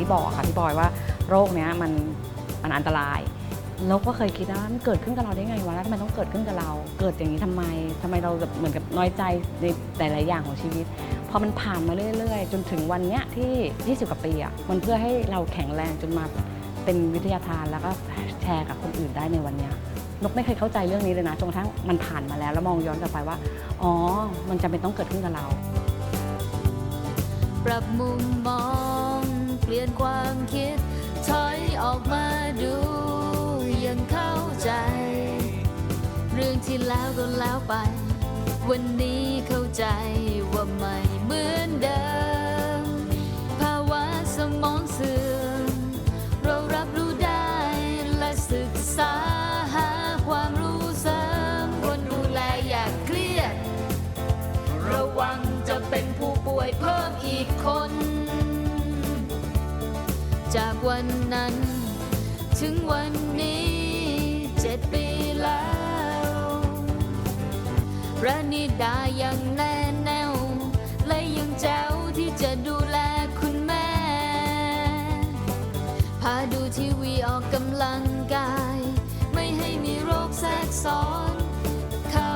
ที่บอกค่ะพี่บอยว่าโรคเนี้ยมันมันอันตรายแล้วก็เคยคิดว่ามันเกิดขึ้นกับเราได้ไงวะแล้วทำไมต้องเกิดขึ้นกับเรา เกิดอย่างนี้ทำไมทำไมเราแบบเหมือนกับน้อยใจในหลาย ๆ อย่างของชีวิต พอมันผ่านมาเรื่อย ๆ จนถึงวันเนี้ยที่20กว่าปีอะมันเพื่อให้เราแข็งแรงจนมาเป็นวิทยาทานแล้วก็แชร์กับคนอื่นได้ในวันเนี้ยนกไม่เคยเข้าใจเรื่องนี้เลยนะจนกระทั่งมันผ่านมาแล้ว แล้วมองย้อนกลับไปว่า อ๋อ มันจำเป็นต้องเกิดขึ้นกับเรา ปรับมุมมอง ลี่ยนความคิด ถอยออกมาดูยังเข้าใจ เรื่องที่แล้วก็แล้วไป วันนี้เข้าใจว่าไม่เหมือนเดิม ภาวะสมองเสื่อมเรารับรู้ได้และศึกษาหาความรู้เสริมคนดูแลอย่าเครียด ระวังจะเป็นผู้ป่วยเพิ่มอีกคน จากวันนั้น ถึงวันนี้เจ็ดปีแล้วระนิดายังแน่แน่วและยังแจ๋วที่จะดูแลคุณแม่ พาดูทีวีออกกำลังกาย ไม่ให้มีโรคแทรกซ้อน เข้า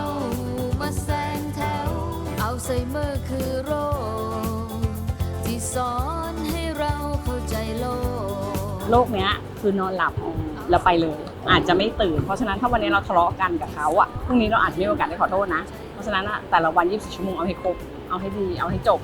มาแซงแถว เอัลไซเมอร์คือโรค ที่สอนให้ โรคเนี้ยคือนอนหลับแล้วไปเลย อาจจะไม่ตื่น เพราะฉะนั้นถ้าวันนี้เราทะเลาะกันกับเขาอะพรุ่งนี้เราอาจจะไม่มีโอกาสได้ขอโทษนะ เพราะฉะนั้นอะแต่ละวัน 24 ชั่วโมงเอาให้ครบเอาให้ดีเอาให้จบ